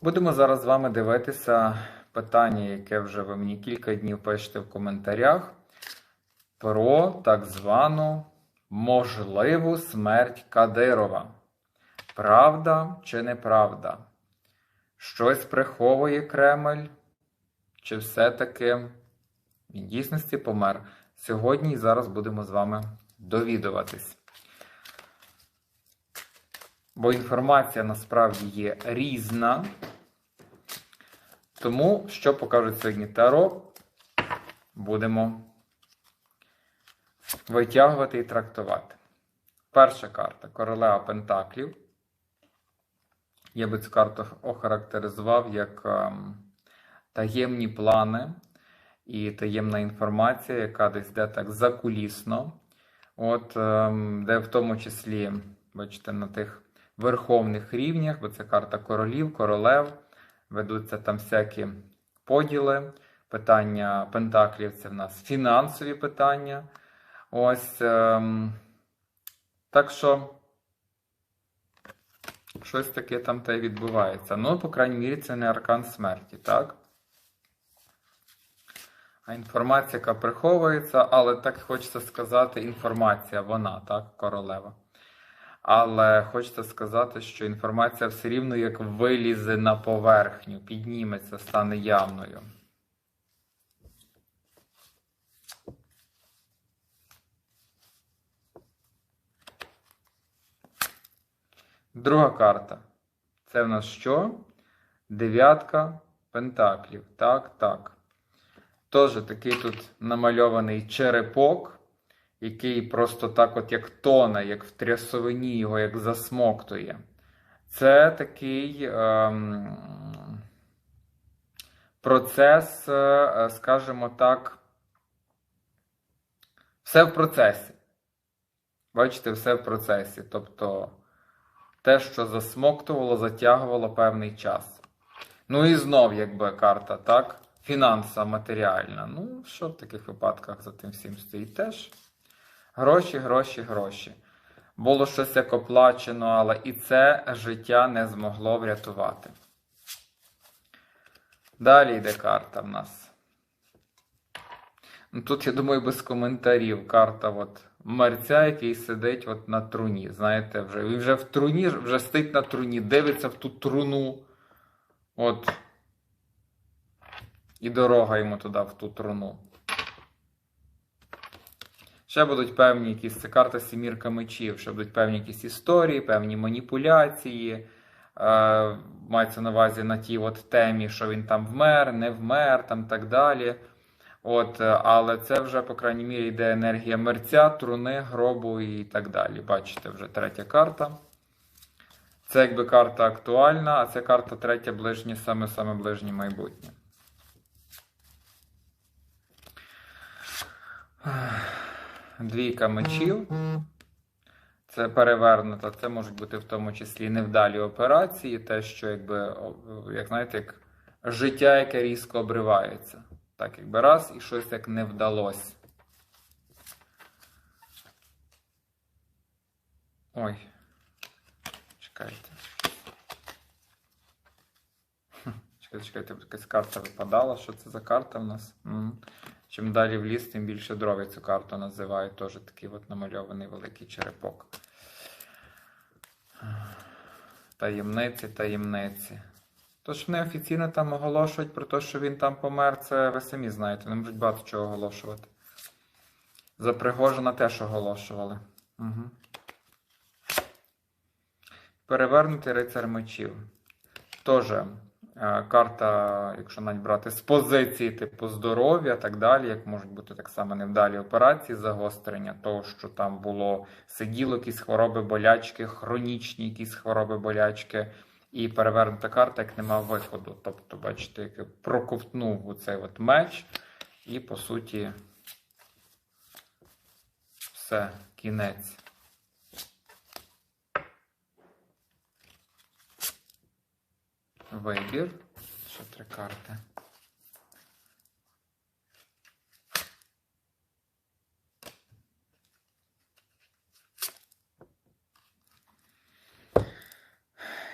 Будемо зараз з вами дивитися питання, яке вже ви мені кілька днів пишете в коментарях, про так звану можливу смерть Кадирова. Правда чи неправда? Щось приховує Кремль? Чи все-таки він дійсності помер? Сьогодні і зараз будемо з вами довідуватись. Бо інформація насправді є різна. Тому, що покажуть сьогодні Таро, будемо витягувати і трактувати. Перша карта королева Пентаклів. Я би цю карту охарактеризував як ем, таємні плани і таємна інформація, яка десь йде так закулісно. От, ем, де в тому числі, бачите, на тих верховних рівнях, бо це карта королів, королев, ведуться там всякі поділи. Питання Пентаклів це в нас фінансові питання. Ось. Ем, так що. Щось таке там те відбувається. Ну, по крайній мірі, це не аркан смерті, так? А інформація, яка приховується, але так хочеться сказати, інформація, вона, так, королева. Але хочеться сказати, що інформація все рівно як вилізе на поверхню, підніметься, стане явною. Друга карта. Це в нас що? Дев'ятка пентаклів. Так, так. Теж такий тут намальований черепок, який просто так, от як тоне, як в трясовині його, як засмоктує. Це такий ем, процес, е, скажімо так, все в процесі. Бачите, все в процесі. Тобто те, що засмоктувало, затягувало певний час. Ну і знов, якби карта, так? Фінанса матеріальна. Ну, що в таких випадках за тим всім стоїть теж? Гроші, гроші, гроші. Було щось як оплачено, але і це життя не змогло врятувати. Далі йде карта в нас. Ну, Тут, я думаю, без коментарів. Карта от мерця, який сидить от на труні. Знаєте, вже він вже в труні, вже стоїть на труні, дивиться в ту труну. От. І дорога йому туди, в ту труну. Ще будуть певні якісь це карта сімірка мечів, ще будуть певні якісь історії, певні маніпуляції. Е, мається на увазі на тій от темі, що він там вмер, не вмер, там так далі. От, Але це вже, по крайній мірі, йде енергія мерця, труни, гробу і так далі. Бачите, вже третя карта. Це якби карта актуальна, а це карта третя ближнє, саме-саме ближнє майбутнє. Двійка мечів. Це перевернуто. Це можуть бути в тому числі невдалі операції, те, що, якби, як знаєте, як життя, яке різко обривається. Так, якби раз і щось як не вдалося. Ой. Чекайте. Чекайте, чекайте, якась карта випадала. Що це за карта в нас? Чим далі в ліс, тим більше дров я цю карту називаю. Теж такий от намальований великий черепок. Таємниці, таємниці. Тож вони офіційно там оголошують про те, що він там помер, це ви самі знаєте, вони можуть багато чого оголошувати. За Пригожина теж оголошували. Угу. Перевернутий рицар мечів. Теж карта, якщо навіть брати з позиції типу здоров'я так далі, як можуть бути так само невдалі операції, загострення, того, що там було сиділо якісь хвороби болячки, хронічні якісь хвороби болячки. І перевернута карта, як нема виходу. Тобто, бачите, як проковтнув оцей от меч, і, по суті, все, кінець. Вибір. Ще три карти.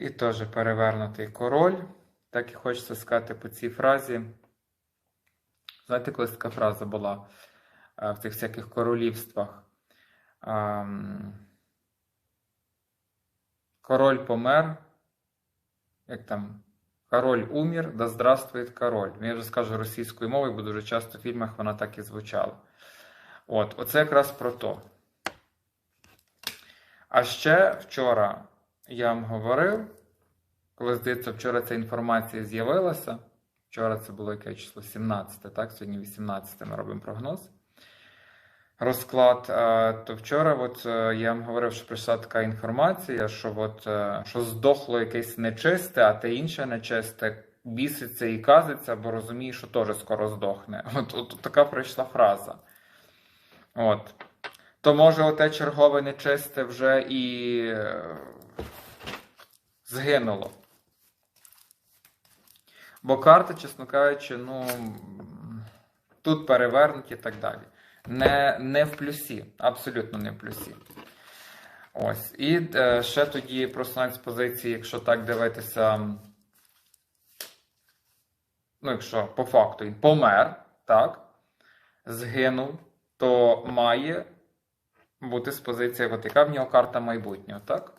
І теж перевернутий король. так і хочеться сказати по цій фразі. Знаєте, колись така фраза була е, в цих всяких королівствах. Ем, Король помер, як там, король умір, да здравствует король. Я вже скажу російською мовою, бо дуже часто в фільмах вона так і звучала. От, оце якраз про то. А ще вчора я вам говорив, коли, здається, вчора ця інформація з'явилася. Вчора це було яке число 17, так? Сьогодні 18 ми робимо прогноз. Розклад. То вчора от, е, я вам говорив, що прийшла така інформація, що от, е, що здохло якесь нечисте, а те інше нечисте біситься і казиться, бо розуміє, що теж скоро здохне. От, от, от така прийшла фраза. От. То може оте чергове нечисте вже і е, згинуло. Бо карти, чесно кажучи, ну тут перевернуті і так далі. Не, не в плюсі, абсолютно не в плюсі. Ось. І е, ще тоді просто з позиції, якщо так дивитися, ну, якщо по факту він помер, так, згинув, то має бути з позиції, от яка в нього карта майбутнього, так?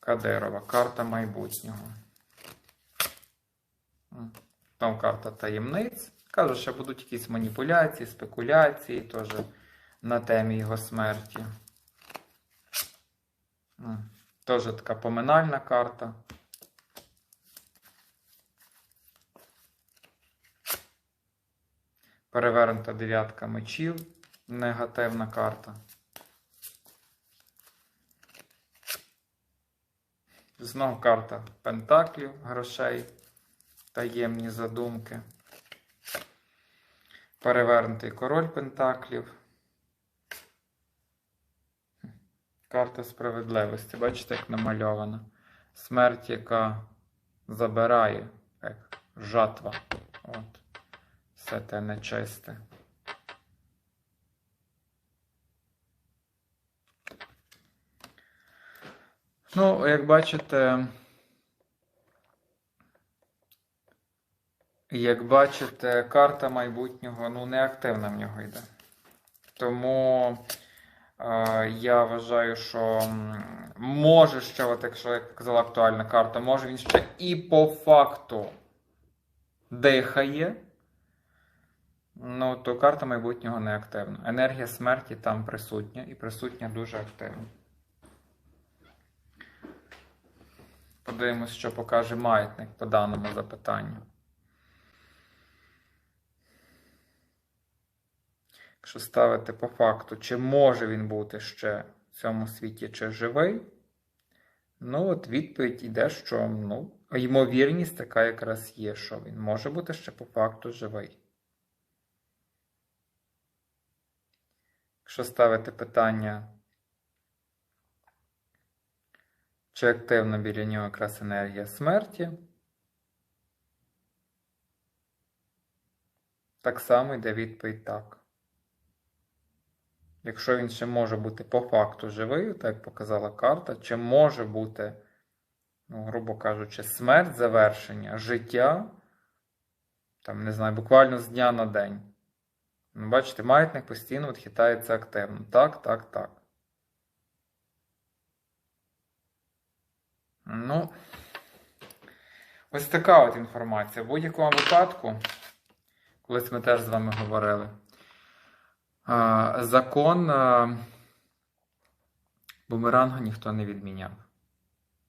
Кадирова, карта майбутнього. Там карта таємниць. Каже, що будуть якісь маніпуляції, спекуляції теж на темі його смерті. Теж така поминальна карта. Перевернута дев'ятка мечів. Негативна карта. Знов карта Пентаклів, грошей, таємні задумки. Перевернутий король Пентаклів. Карта справедливості. Бачите, як намальована. Смерть, яка забирає, як жатва. От. Все те нечисте. Ну, як бачите, як бачите, карта майбутнього ну, не активна в нього йде. Тому е, я вважаю, що може ще, от якщо як казала актуальна карта, може він ще і по факту дихає. Ну, то карта майбутнього не активна. Енергія смерті там присутня і присутня дуже активно. Подивимось, що покаже маятник по даному запитанню. Якщо ставити по факту, чи може він бути ще в цьому світі, чи живий, ну от відповідь йде, що ну, ймовірність така якраз є, що він може бути ще по факту живий. Якщо ставити питання, чи активна біля нього якраз енергія смерті, так само йде відповідь так. Якщо він ще може бути по факту живий, так як показала карта, чи може бути, ну, грубо кажучи, смерть завершення життя, там, не знаю, буквально з дня на день. Ну, Бачите, маятник постійно от хитається активно. Так, так, так. Ну, ось така от інформація. В будь-якому випадку, колись ми теж з вами говорили, закон а, бумеранга ніхто не відміняв.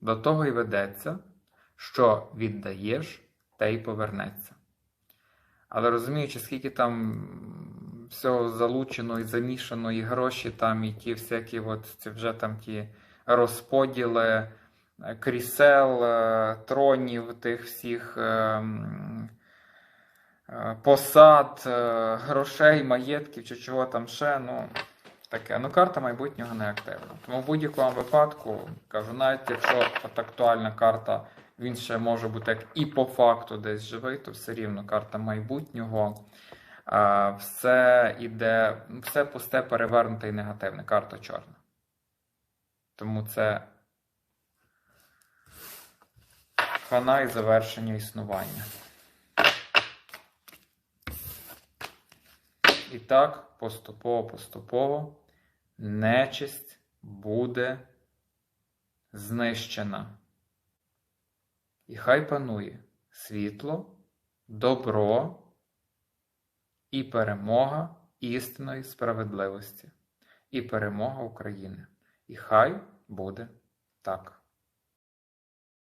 До того й ведеться, що віддаєш, те й повернеться. Але розуміючи, скільки там всього залучено і замішано, і гроші там, і ті всякі от, ці вже там ті розподіли е, крісел, е, тронів, тих всіх е, м, е, посад, е, грошей, маєтків чи чого там ще, ну. Таке, ну карта майбутнього не активна. Тому в будь-якому випадку, кажу, навіть якщо от актуальна карта, він ще може бути як і по факту десь живий, то все рівно карта майбутнього. Все іде, все пусте, перевернуте і негативне. Карта чорна. Тому це Хана і завершення існування. І так, поступово-поступово нечисть буде знищена. І хай панує світло, добро і перемога істинної справедливості, і перемога України. І хай буде так.